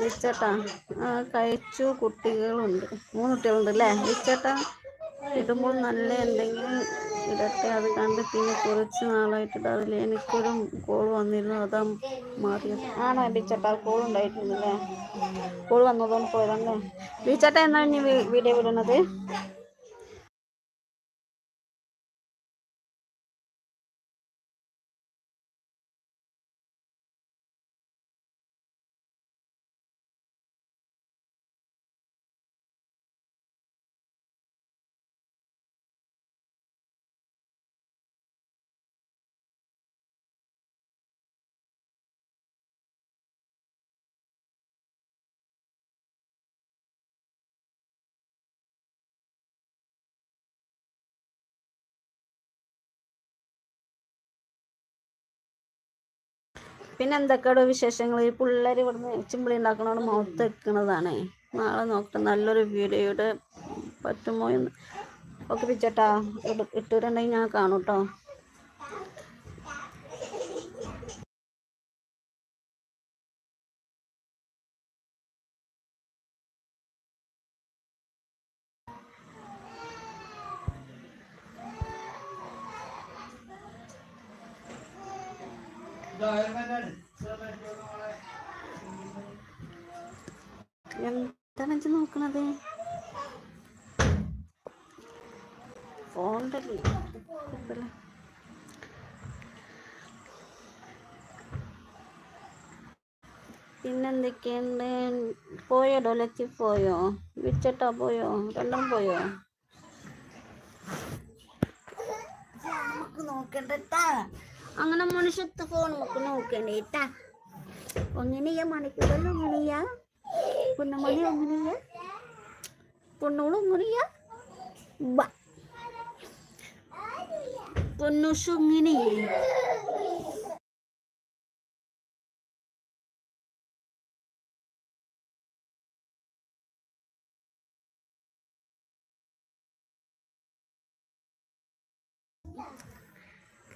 വിച്ചേട്ടാ കഴിച്ചു. കുട്ടികളുണ്ട്. മൂന്ന് കുട്ടികളുണ്ട് അല്ലേ വിച്ചേട്ടാ ഇടുമ്പോൾ നല്ല എന്തെങ്കിലും ഇടട്ടെ. അത് കണ്ട് പിന്നെ കുറച്ച് നാളായിട്ട് അതിൽ എനിക്കൊരു കോൾ വന്നിരുന്നു. അതാ മാറിയത് ആണോ ബിച്ചേട്ടാ കോൾ ഉണ്ടായിരുന്നില്ലേ കോൾ വന്നതുകൊണ്ട് പോയതല്ലേ ബിച്ചേട്ടാ എന്നാണ് ഇനി വീഡിയോ വിടുന്നത് പിന്നെ എന്തൊക്കെയാണ് വിശേഷങ്ങൾ ഈ പിള്ളേർ ഇവിടുന്ന് ചിമ്പിളി ഉണ്ടാക്കണോട് മുഖത്ത് വെക്കുന്നതാണ് നാളെ നോക്കട്ടെ. നല്ലൊരു വീഡിയോയുടെ പറ്റുമോ എന്ന്. ഓക്കെ പിച്ചട്ടാ. ഇട്ടിട്ടുണ്ടെങ്കിൽ ഞാൻ കാണും എന്താണ് വെച്ച് നോക്കണത്? ഫോണിന്റെ പിന്നെന്തൊക്കെയുണ്ട്? പോയോ? ഡൊലച്ചി പോയോ? വിച്ചട്ടാ പോയോ? രണ്ടും പോയോ? നമുക്ക് നോക്കണ്ടട്ടാ. അങ്ങനെ മനുഷ്യത്ത് ഫോൺ നമുക്ക് നോക്കണ്ടേട്ടാ ഒന്നിനെയാ മണിക്കൂറല്ലോ ഒന്നിനെയാ? പൊന്നമണി ഒന്നിനെയാ? പൊന്നോളും ഒന്നിനെയാ? പൊന്നുഷു ഇങ്ങനെയേ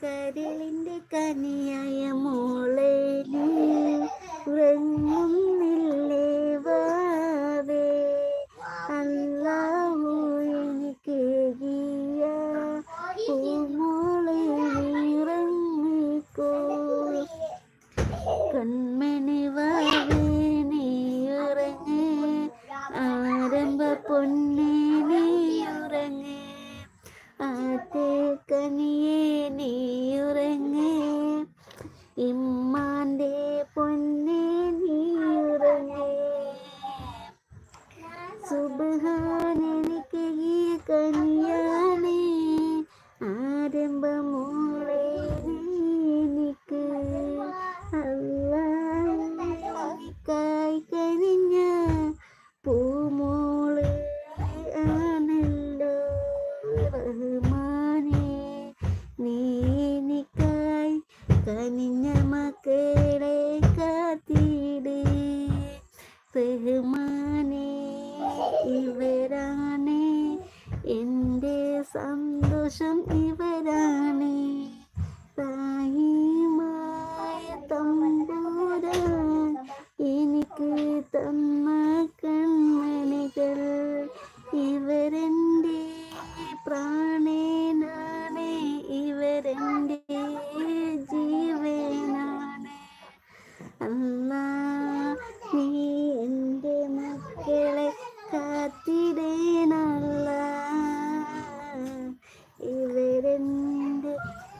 കരളിന്റെ കനിയായ മോളെ നീ ഉറങ്ങുന്നില്ലേ. സുബഹാനെനിക്ക് ഈ കനിയാണ്. ആരംഭമോളെ എനിക്ക് അല്ലായി കനിഞ്ഞ പൂമോൾ ആണല്ലോ. റഹ്മാനെ നീ എനിക്കായി കനിഞ്ഞ മക്കളെ കാത്തിട്. റഹ്മാനെ ഇവരാണ് എന്റെ സന്തോഷം ഇവരാണ്. തായിമായ തമ്പൂര എനിക്ക് തന്ന കൺമണികൾ ഇവരെന്റെ പ്രാണേനാണ്. ഇവരെന്റെ ജീവനാണ്. അല്ലാ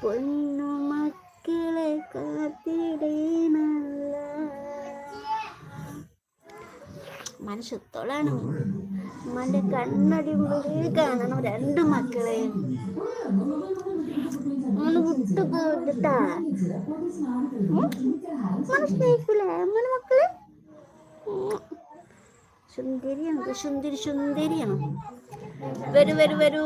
പൊന്നു മക്കളെ കാത്തിടേനല്ല മനുഷ്യത്തോളാണ് മന്റെ കണ്ണടി മുഴുവൻ കാണണം രണ്ട് ഒന്ന് മക്കളെ. സുന്ദരിയാണ്. സുന്ദരി സുന്ദരിയാണ്. വരൂ വരൂ വരൂ.